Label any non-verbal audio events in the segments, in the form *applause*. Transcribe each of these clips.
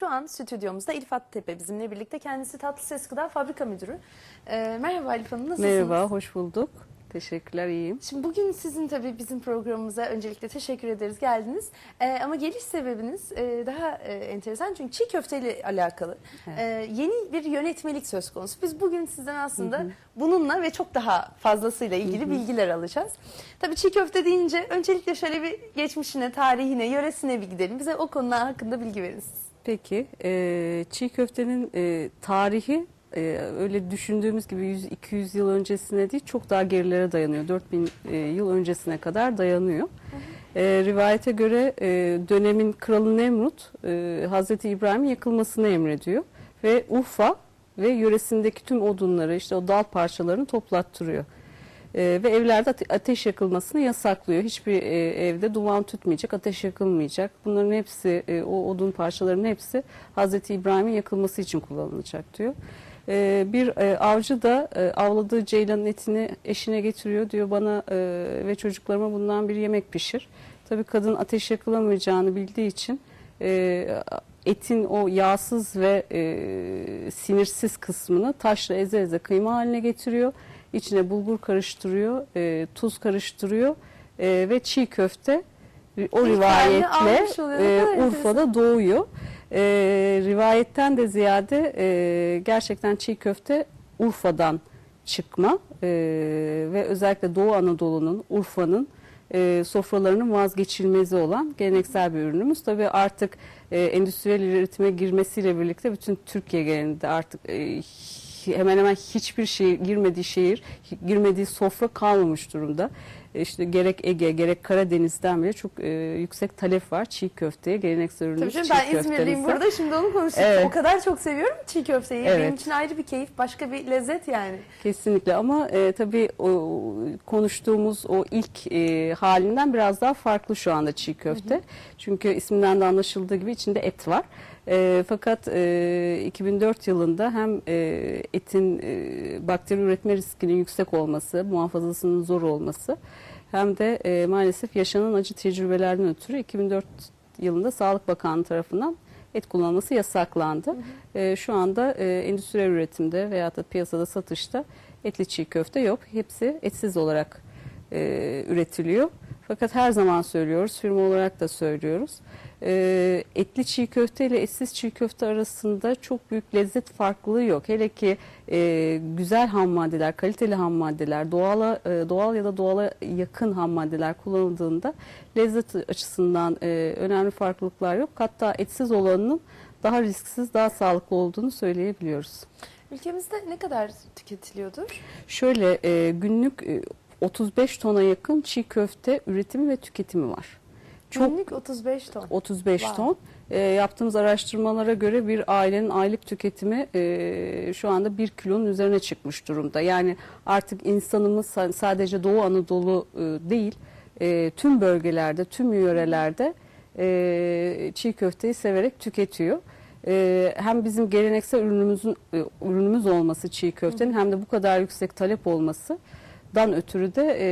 Şu an stüdyomuzda Elif Attepe bizimle birlikte. Kendisi Tatlı Ses Gıda Fabrika Müdürü. Ee, merhaba Elif Hanım, nasılsınız? Merhaba, hoş bulduk. Teşekkürler, iyiyim. Şimdi bugün sizin tabii bizim programımıza öncelikle teşekkür ederiz geldiniz. Ee, ama geliş sebebiniz e, daha e, enteresan çünkü çiğ köfteyle alakalı. Ee, yeni bir yönetmelik söz konusu. Biz bugün sizden aslında bununla ve çok daha fazlasıyla ilgili bilgiler alacağız. Tabii çiğ köfte deyince öncelikle şöyle bir geçmişine, tarihine, yöresine bir gidelim. Bize o konular hakkında bilgi verin siz. Peki, e, çiğ köftenin e, tarihi e, öyle düşündüğümüz gibi 100-200 yıl öncesine değil, çok daha gerilere dayanıyor. 4000 e, yıl öncesine kadar dayanıyor. E, rivayete göre e, dönemin kralı Nemrut, e, Hazreti İbrahim'in yakılmasını emrediyor. Ve Urfa ve yöresindeki tüm odunları, işte o dal parçalarını toplattırıyor. Ee, ve evlerde ate- ateş yakılmasını yasaklıyor. Hiçbir e, evde duman tütmeyecek, ateş yakılmayacak. Bunların hepsi, e, o odun parçalarının hepsi Hazreti İbrahim'in yakılması için kullanılacak diyor. Ee, bir e, avcı da e, avladığı ceylanın etini eşine getiriyor. Diyor bana e, ve çocuklarıma bundan bir yemek pişir. Tabii kadın ateş yakılamayacağını bildiği için e, etin o yağsız ve e, sinirsiz kısmını taşla eze eze kıyma haline getiriyor. İçine bulgur karıştırıyor, e, tuz karıştırıyor e, ve çiğ köfte o İlk halini rivayetle e, Urfa'da doğuyor. E, rivayetten de ziyade e, gerçekten çiğ köfte Urfa'dan çıkma e, ve özellikle Doğu Anadolu'nun, Urfa'nın e, sofralarının vazgeçilmezi olan geleneksel bir ürünümüz. Tabii artık e, endüstriyel üretime girmesiyle birlikte bütün Türkiye genelinde artık e, hemen hemen hiçbir şehir girmediği şehir, girmediği sofra kalmamış durumda. İşte gerek Ege gerek Karadeniz'den bile çok e, yüksek talep var çiğ köfteye, geleneksel Tabii ürünümüz çiğ ben İzmirliyim burada şimdi onu konuşacağız. Evet. O kadar çok seviyorum çiğ köfteyi. Benim Evet. için ayrı bir keyif, başka bir lezzet yani. Kesinlikle ama e, tabii o, konuştuğumuz o ilk e, halinden biraz daha farklı şu anda çiğ köfte. Çünkü isminden de anlaşıldığı gibi içinde et var. E, fakat e, 2004 yılında hem e, etin e, bakteri üretme riskinin yüksek olması, muhafazasının zor olması hem de e, maalesef yaşanan acı tecrübelerden ötürü 2004 yılında Sağlık Bakanlığı tarafından et kullanılması yasaklandı. E, şu anda e, endüstriyel üretimde veya da piyasada satışta etli çiğ köfte yok. Hepsi etsiz olarak e, üretiliyor. Fakat her zaman söylüyoruz, firma olarak da söylüyoruz. E, etli çiğ köfte ile etsiz çiğ köfte arasında çok büyük lezzet farklılığı yok. Hele ki e, güzel ham maddeler, kaliteli ham maddeler, doğala, e, doğal ya da doğala yakın ham maddeler kullanıldığında lezzet açısından e, önemli farklılıklar yok. Hatta etsiz olanının daha risksiz, daha sağlıklı olduğunu söyleyebiliyoruz. Ülkemizde ne kadar tüketiliyordur? Şöyle e, günlük e, 35 tona yakın çiğ köfte üretimi ve tüketimi var. Çok Günlük 35 ton. 35 Wow. ton. E, yaptığımız araştırmalara göre bir ailenin aylık tüketimi e, şu anda 1 kilonun üzerine çıkmış durumda. Yani artık insanımız sa- sadece Doğu Anadolu e, değil, e, tüm bölgelerde, tüm yörelerde e, çiğ köfteyi severek tüketiyor. E, hem bizim geleneksel ürünümüzün e, ürünümüz olması çiğ köftenin hem de bu kadar yüksek talep olması dan ötürü de e,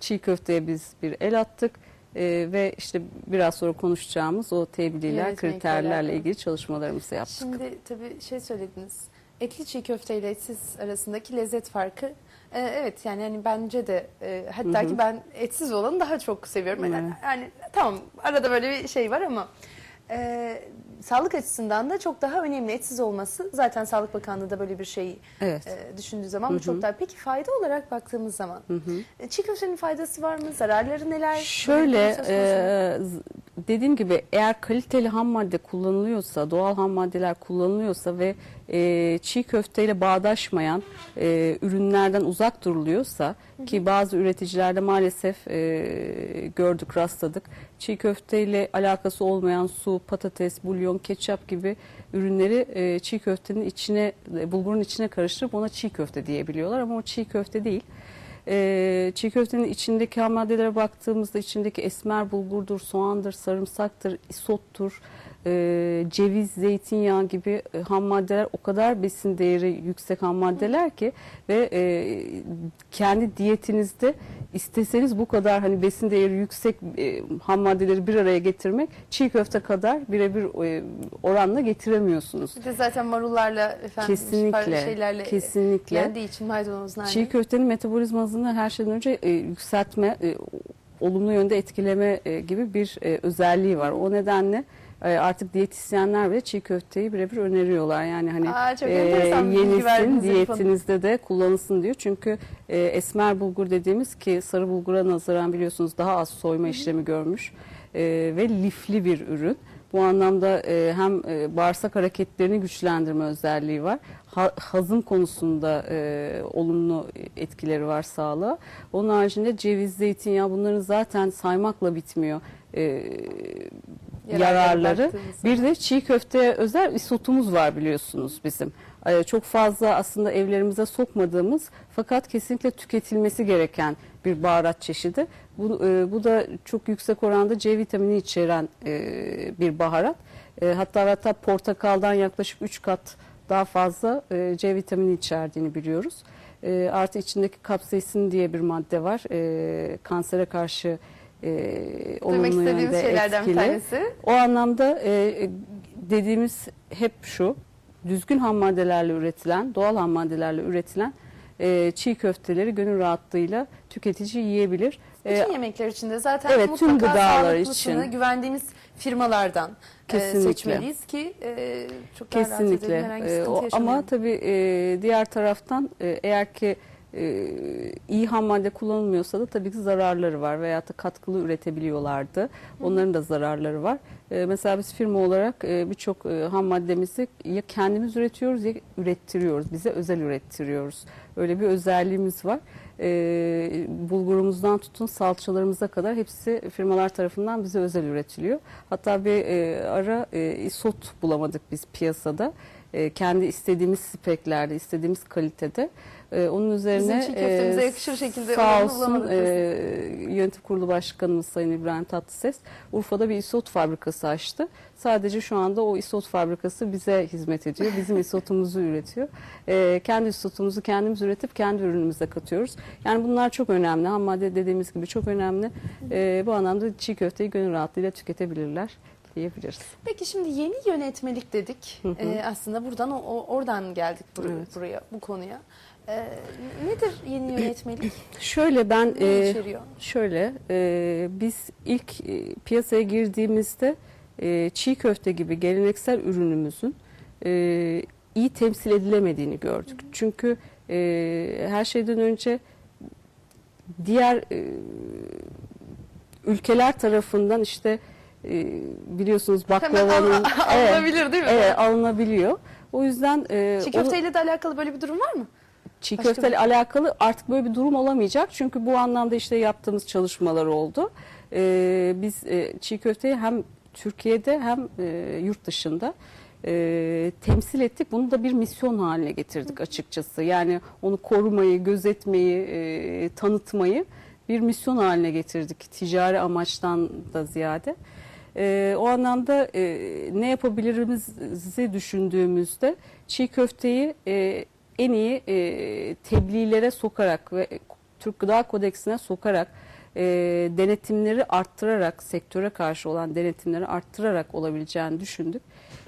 çiğ köfteye biz bir el attık. E, ve işte biraz sonra konuşacağımız o tebliğler, Yönetmelikle kriterlerle ilgili çalışmalarımızı yaptık. Şimdi tabii şey söylediniz. Etli çiğ köfte ile etsiz arasındaki lezzet farkı. Ee, evet yani hani bence de e, hatta Hı hı. ki ben etsiz olanı daha çok seviyorum. Yani, Evet. yani tamam arada böyle bir şey var ama e, sağlık açısından da çok daha önemli etsiz olması. Zaten Sağlık Bakanlığı da böyle bir şey Evet. e, düşündüğü zaman bu Hı hı. çok daha. Peki fayda olarak baktığımız zaman Hı hı. e, çiğ köftenin faydası var mı? Zararları neler? Şöyle e, dediğim gibi eğer kaliteli ham madde kullanılıyorsa, doğal ham maddeler kullanılıyorsa ve e, çiğ köfteyle bağdaşmayan e, ürünlerden uzak duruluyorsa ki bazı üreticilerde maalesef e, gördük, rastladık. Çiğ köfteyle alakası olmayan su, patates, bulyon, ketçap gibi ürünleri e, çiğ köftenin içine, bulgurun içine karıştırıp ona çiğ köfte diyebiliyorlar ama o çiğ köfte değil. Ee, çiğ köftenin içindeki ham baktığımızda içindeki esmer bulgurdur, soğandır, sarımsaktır, isottur, e, ceviz, zeytinyağı gibi e, ham maddeler o kadar besin değeri yüksek ham maddeler ki ve e, kendi diyetinizde isteseniz bu kadar hani besin değeri yüksek e, ham maddeleri bir araya getirmek çiğ köfte kadar birebir e, oranla getiremiyorsunuz. Bir de zaten marullarla efendim Kesinlikle, şeylerle kesinlikle. yendiği için maydanozlarla. Çiğ köftenin metabolizma hızını her şeyden önce e, yükseltme, e, olumlu yönde etkileme e, gibi bir e, özelliği var. O nedenle e, artık diyetisyenler bile çiğ köfteyi birebir öneriyorlar. Yani hani Aa, çok e, yenisin, diyetinizde de kullanılsın diyor. Çünkü e, esmer bulgur dediğimiz ki sarı bulgura nazaran biliyorsunuz daha az soyma işlemi görmüş e, ve lifli bir ürün. Bu anlamda e, hem e, bağırsak hareketlerini güçlendirme özelliği var. Ha, hazım konusunda e, olumlu etkileri var sağlığa. Onun haricinde ceviz, zeytinyağı bunların zaten saymakla bitmiyor. E, yararları. Bir de çiğ köfteye özel isotumuz var biliyorsunuz bizim. Ee, Çok fazla aslında evlerimize sokmadığımız fakat kesinlikle tüketilmesi gereken bir baharat çeşidi. Bu, e, bu da çok yüksek oranda C vitamini içeren e, bir baharat. E, Hatta hatta portakaldan yaklaşık 3 kat daha fazla e, C vitamini içerdiğini biliyoruz. E, Artı içindeki kapsaisin diye bir madde var. E, Kansere karşı e, olumlu yönde şeylerden bir etkili. tanesi. O anlamda e, dediğimiz hep şu, düzgün ham maddelerle üretilen, doğal ham maddelerle üretilen e, çiğ köfteleri gönül rahatlığıyla tüketici yiyebilir. E, Bütün yemekler içinde zaten evet, tüm mutlaka gıdalar sağlıklısını için. güvendiğimiz firmalardan e, Kesinlikle. seçmeliyiz ki e, çok daha rahat Kesinlikle. edelim, herhangi bir E, sıkıntı o, ama yaşamayalım. tabii e, diğer taraftan e, eğer ki e, iyi ham madde kullanılmıyorsa da tabii ki zararları var veyahut da katkılı üretebiliyorlardı. Onların da zararları var. E, mesela biz firma olarak e, birçok e, ham maddemizi ya kendimiz üretiyoruz ya ürettiriyoruz. Bize özel ürettiriyoruz. Öyle bir özelliğimiz var. E, bulgurumuzdan tutun salçalarımıza kadar hepsi firmalar tarafından bize özel üretiliyor. Hatta bir e, ara e, isot bulamadık biz piyasada. E, kendi istediğimiz speklerde, istediğimiz kalitede. E, onun üzerine çiğ köftemize yakışır şekilde sağ olsun e, yönetim kurulu başkanımız Sayın İbrahim Tatlıses Urfa'da bir isot fabrikası açtı. Sadece şu anda o isot fabrikası bize hizmet ediyor. Bizim *laughs* isotumuzu üretiyor. E, kendi isotumuzu kendimiz üretip kendi ürünümüze katıyoruz. Yani bunlar çok önemli. Ham madde dediğimiz gibi çok önemli. E, bu anlamda çiğ köfteyi gönül rahatlığıyla tüketebilirler diyebiliriz. Peki şimdi yeni yönetmelik dedik. Hı hı. E, aslında buradan o, oradan geldik buraya, Evet. buraya bu konuya. E, nedir yeni yönetmelik? *clears throat* Şöyle ben e? Şöyle, e, biz ilk e, piyasaya girdiğimizde e, çiğ köfte gibi geleneksel ürünümüzün e, iyi temsil edilemediğini gördük. Çünkü e, her şeyden önce diğer e, ülkeler tarafından işte e, biliyorsunuz Hemen baklavanın al- evet, alınabilir değil mi? evet, alınabiliyor. O yüzden e, Çiğ onu- köfteyle de alakalı böyle bir durum var mı? Çiğ Başka köfteyle alakalı artık böyle bir durum olamayacak. Çünkü bu anlamda işte yaptığımız çalışmalar oldu. Ee, biz e, çiğ köfteyi hem Türkiye'de hem e, yurt dışında e, temsil ettik. Bunu da bir misyon haline getirdik açıkçası. Yani onu korumayı, gözetmeyi, e, tanıtmayı bir misyon haline getirdik. Ticari amaçtan da ziyade. E, o anlamda e, ne yapabilirimizi düşündüğümüzde çiğ köfteyi e, en iyi e, tebliğlere sokarak ve Türk Gıda Kodeksine sokarak e, denetimleri arttırarak sektöre karşı olan denetimleri arttırarak olabileceğini düşündük.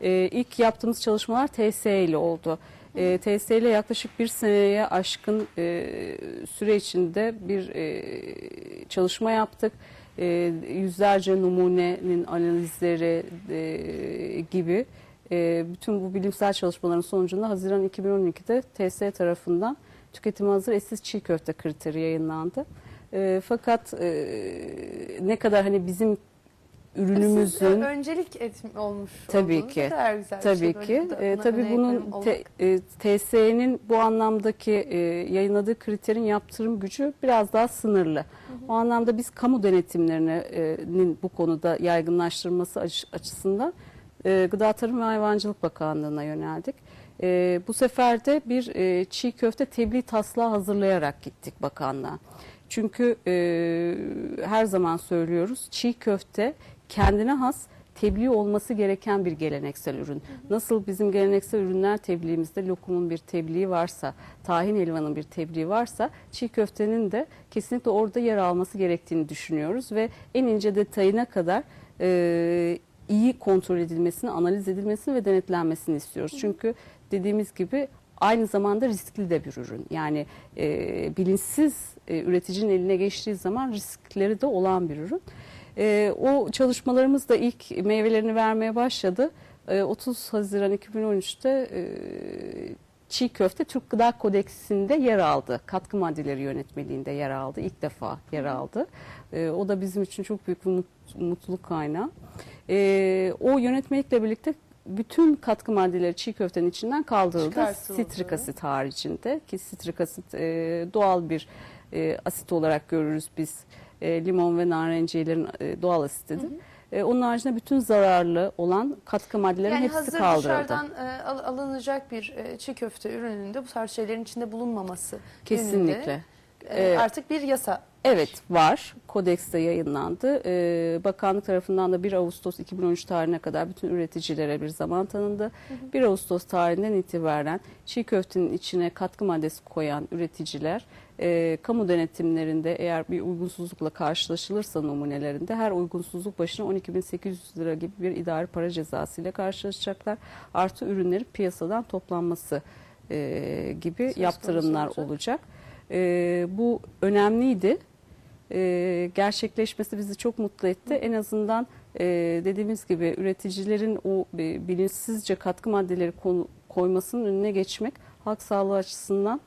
E, ilk yaptığımız çalışmalar TSE ile oldu. E, TSE ile yaklaşık bir seneye aşkın e, süre içinde bir e, çalışma yaptık. E, yüzlerce numunenin analizleri e, gibi e, bütün bu bilimsel çalışmaların sonucunda Haziran 2012'de TSE tarafından tüketime hazır eşsiz çiğ köfte kriteri yayınlandı. E, fakat e, ne kadar hani bizim ürünümüzün öncelik etmi olmuş Tabii ki. bir Tabii şey. ki. E, tabii bunun te, e, TSE'nin bu anlamdaki e, yayınladığı kriterin yaptırım gücü biraz daha sınırlı. O anlamda biz kamu denetimlerinin bu konuda yaygınlaştırılması aç- açısından e, Gıda Tarım ve Hayvancılık Bakanlığı'na yöneldik. E, bu sefer de bir e, çiğ köfte tebliğ taslağı hazırlayarak gittik bakanlığa. Çünkü e, her zaman söylüyoruz çiğ köfte kendine has tebliğ olması gereken bir geleneksel ürün. Nasıl bizim geleneksel ürünler tebliğimizde lokumun bir tebliği varsa, tahin helvanın bir tebliği varsa çiğ köftenin de kesinlikle orada yer alması gerektiğini düşünüyoruz ve en ince detayına kadar e, iyi kontrol edilmesini, analiz edilmesini ve denetlenmesini istiyoruz. Çünkü dediğimiz gibi aynı zamanda riskli de bir ürün. Yani e, bilinçsiz e, üreticinin eline geçtiği zaman riskleri de olan bir ürün. E, o çalışmalarımız da ilk meyvelerini vermeye başladı. E, 30 Haziran 2013'te e, çiğ köfte Türk Gıda Kodeksinde yer aldı. Katkı maddeleri yönetmeliğinde yer aldı. İlk defa yer aldı. E, o da bizim için çok büyük bir mut- mutluluk kaynağı. E, o yönetmelikle birlikte bütün katkı maddeleri çiğ köftenin içinden kaldırıldı. Sitrik asit haricinde ki sitrik asit e, doğal bir e, asit olarak görürüz biz. E, limon ve narenciyelerin e, doğal asitidir. E, onun haricinde bütün zararlı olan katkı maddelerin Yani hepsi hazır kaldırıldı. dışarıdan e, al- alınacak bir e, çiğ köfte ürününde bu tarz şeylerin içinde bulunmaması Kesinlikle. yönünde, e, Evet. artık bir yasa. Evet var. Kodekste yayınlandı. Ee, bakanlık tarafından da 1 Ağustos 2013 tarihine kadar bütün üreticilere bir zaman tanındı. 1 Ağustos tarihinden itibaren çiğ köftenin içine katkı maddesi koyan üreticiler e, kamu denetimlerinde eğer bir uygunsuzlukla karşılaşılırsa numunelerinde her uygunsuzluk başına 12.800 lira gibi bir idari para cezası ile karşılaşacaklar. Artı ürünlerin piyasadan toplanması e, gibi konusu yaptırımlar olacak. olacak. E, bu önemliydi. E, gerçekleşmesi bizi çok mutlu etti. En azından e, dediğimiz gibi üreticilerin o e, bilinçsizce katkı maddeleri konu- koymasının önüne geçmek halk sağlığı açısından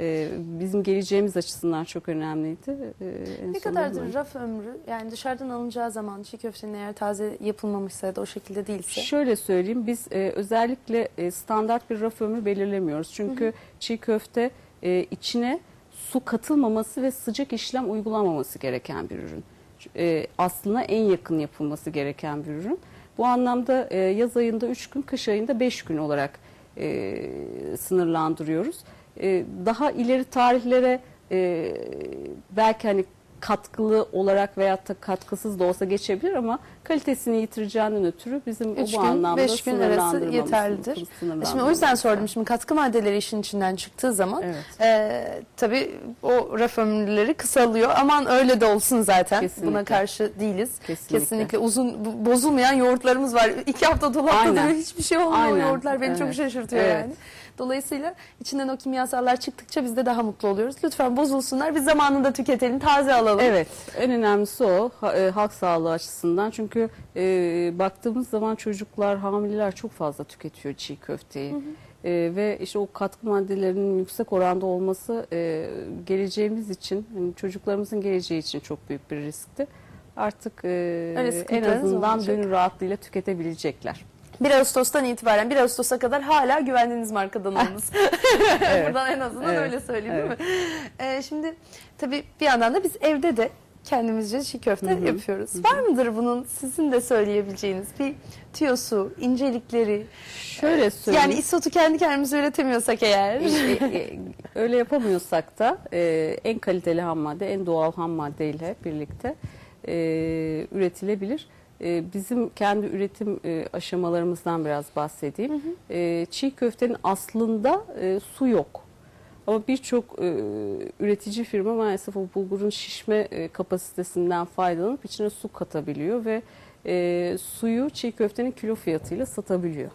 e, bizim geleceğimiz açısından çok önemliydi. E, en Ne kadardır böyle. raf ömrü? Yani dışarıdan alınacağı zaman çiğ köftenin eğer taze yapılmamışsa ya da o şekilde değilse. Şöyle söyleyeyim biz e, özellikle e, standart bir raf ömrü belirlemiyoruz. Çünkü çiğ köfte e, içine su katılmaması ve sıcak işlem uygulamaması gereken bir ürün. E, aslına en yakın yapılması gereken bir ürün. Bu anlamda e, yaz ayında 3 gün, kış ayında 5 gün olarak e, sınırlandırıyoruz. E, daha ileri tarihlere e, belki hani katkılı olarak veyahut da katkısız da olsa geçebilir ama kalitesini yitireceğinden ötürü bizim Üç bu gün, anlamda beş gün arası yeterlidir. Şimdi o yüzden sordum şimdi katkı maddeleri işin içinden çıktığı zaman Evet. e, tabii o raf ömürleri kısalıyor. Aman öyle de olsun zaten. Kesinlikle. Buna karşı değiliz. Kesinlikle. Kesinlikle uzun bozulmayan yoğurtlarımız var. İki hafta dolapta hiçbir şey olmuyor Aynen. yoğurtlar beni çok Evet. şaşırtıyor Evet. yani. Dolayısıyla içinden o kimyasallar çıktıkça biz de daha mutlu oluyoruz. Lütfen bozulsunlar biz zamanında tüketelim taze alalım. Evet, en önemlisi o e, halk sağlığı açısından. Çünkü e, baktığımız zaman çocuklar, hamileler çok fazla tüketiyor çiğ köfteyi. E, ve işte o katkı maddelerinin yüksek oranda olması e, geleceğimiz için, hani çocuklarımızın geleceği için çok büyük bir riskti. Artık e, en azından olmayacak. gönül rahatlığıyla tüketebilecekler. 1 Ağustos'tan itibaren 1 Ağustos'a kadar hala güvendiğiniz markadan alınız. *laughs* Evet. Buradan en azından Evet. öyle söyleyeyim değil mi? Ee, şimdi tabii bir yandan da biz evde de kendimizce çiğ köfte Hı hı. yapıyoruz. Var mıdır bunun sizin de söyleyebileceğiniz bir tüyosu, incelikleri? Şöyle söyleyeyim. Yani isotu kendi kendimize üretemiyorsak eğer. E, e, öyle yapamıyorsak da e, en kaliteli ham madde, en doğal ham maddeyle birlikte e, üretilebilir. E, bizim kendi üretim e, aşamalarımızdan biraz bahsedeyim. E, çiğ köftenin aslında e, su yok. Ama birçok e, üretici firma maalesef o bulgurun şişme kapasitesinden faydalanıp içine su katabiliyor ve suyu çiğ köftenin kilo fiyatıyla satabiliyor.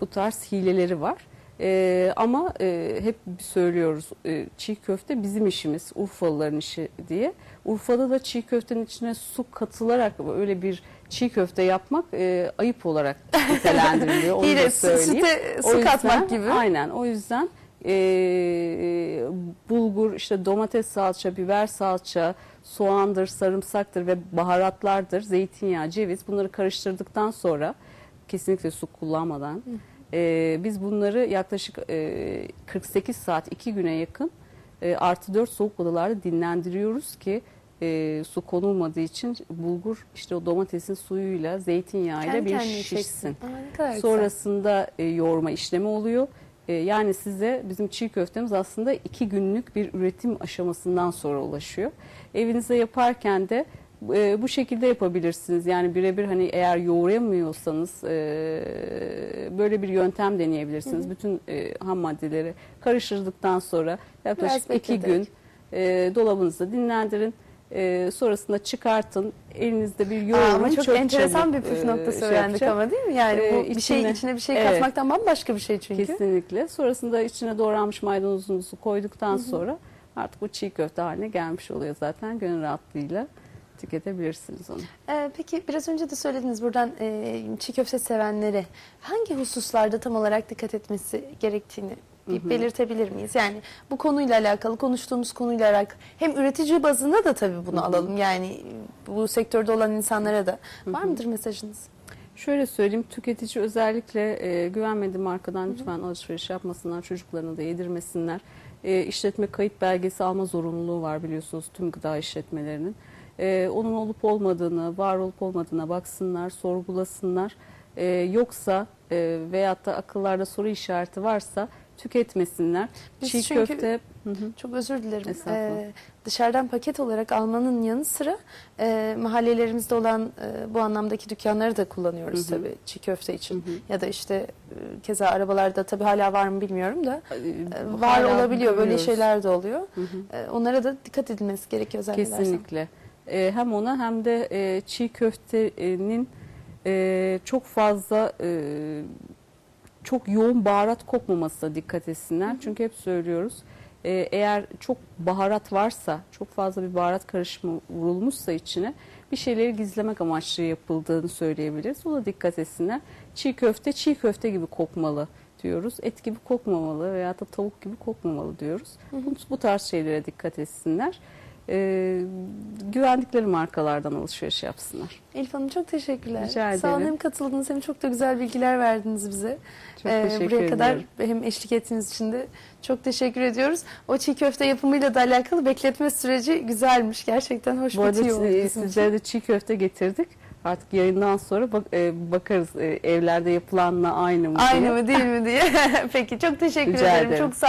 Bu tarz hileleri var. Ee, ama e, hep söylüyoruz e, çiğ köfte bizim işimiz, Urfalıların işi diye. Urfa'da da çiğ köftenin içine su katılarak öyle bir çiğ köfte yapmak e, ayıp olarak nitelendiriliyor. Onu *laughs* Yine da söyleyeyim. süte O su yüzden- katmak gibi. Aynen o yüzden e, bulgur, işte domates salça, biber salça, soğandır, sarımsaktır ve baharatlardır, zeytinyağı, ceviz bunları karıştırdıktan sonra kesinlikle su kullanmadan e, biz bunları yaklaşık e, 48 saat 2 güne yakın e, artı 4 soğuk odalarda dinlendiriyoruz ki e, su konulmadığı için bulgur işte o domatesin suyuyla zeytinyağıyla Kendi bir kendine şişsin. çeksin. Aa, ne kadar güzel. Sonrasında e, yoğurma işlemi oluyor. E, yani size bizim çiğ köftemiz aslında iki günlük bir üretim aşamasından sonra ulaşıyor. Evinize yaparken de e, bu şekilde yapabilirsiniz. Yani birebir hani eğer yoğuramıyorsanız e, böyle bir yöntem deneyebilirsiniz. Bütün e, ham maddeleri karıştırdıktan sonra yaklaşık Biraz iki gün e, dolabınızda dinlendirin. E, sonrasında çıkartın. Elinizde bir Aa, yoğurun. ama çok, enteresan çabuk, bir püf e, noktası şey öğrendik yapacak. ama değil mi? Yani Ee, bu bir şey içine- içine bir şey Evet. katmaktan bambaşka bir şey çünkü. Kesinlikle. Sonrasında içine doğranmış maydanozunuzu koyduktan sonra artık bu çiğ köfte haline gelmiş oluyor zaten. Gönül rahatlığıyla tüketebilirsiniz onu. Ee, peki biraz önce de söylediniz buradan e, çiğ köfte sevenlere hangi hususlarda tam olarak dikkat etmesi gerektiğini bir belirtebilir miyiz? Yani bu konuyla alakalı konuştuğumuz konuyla alakalı hem üretici bazında da tabii bunu alalım. Yani bu sektörde olan insanlara da var mıdır mesajınız? Şöyle söyleyeyim, tüketici özellikle e, güvenmediği markadan lütfen alışveriş yapmasınlar, çocuklarına da yedirmesinler. E, işletme kayıt belgesi alma zorunluluğu var biliyorsunuz tüm gıda işletmelerinin. E, onun olup olmadığını, var olup olmadığına baksınlar, sorgulasınlar. E, yoksa e, veyahut da akıllarda soru işareti varsa tüketmesinler. Biz Çiğ çünkü- köfte... Hı hı. Çok özür dilerim. Ee, dışarıdan paket olarak almanın yanı sıra e, mahallelerimizde olan e, bu anlamdaki dükkanları da kullanıyoruz Hı hı. tabii çiğ köfte için. Hı hı. Ya da işte e, keza arabalarda tabii hala var mı bilmiyorum da E, var hala olabiliyor böyle görüyoruz. şeyler de oluyor. Hı hı. E, onlara da dikkat edilmesi gerekiyor zannedersem. Kesinlikle. Ee, hem ona hem de e, çiğ köftenin e, çok fazla e, çok yoğun baharat kokmamasına dikkat etsinler. Çünkü hep söylüyoruz. e, eğer çok baharat varsa, çok fazla bir baharat karışımı vurulmuşsa içine bir şeyleri gizlemek amaçlı yapıldığını söyleyebiliriz. Ona dikkat etsinler. Çiğ köfte çiğ köfte gibi kokmalı diyoruz. Et gibi kokmamalı veya da tavuk gibi kokmamalı diyoruz. Bu, bu tarz şeylere dikkat etsinler. Ee, güvendikleri markalardan alışveriş yapsınlar. Elif Hanım çok teşekkürler. Rica Sağ olun ederim. hem katıldınız hem çok da güzel bilgiler verdiniz bize. Çok Ee, teşekkür buraya kadar ediyorum. hem eşlik ettiğiniz için de çok teşekkür ediyoruz. O çiğ köfte yapımıyla da alakalı bekletme süreci güzelmiş. Gerçekten hoş Bu arada bitiyor bizim için. sizlere de çiğ köfte getirdik. Artık yayından sonra bak- e, bakarız e, evlerde yapılanla aynı mı diye. Aynı mı değil mi diye. *laughs* Peki çok teşekkür Rica ederim. ederim. Çok sağ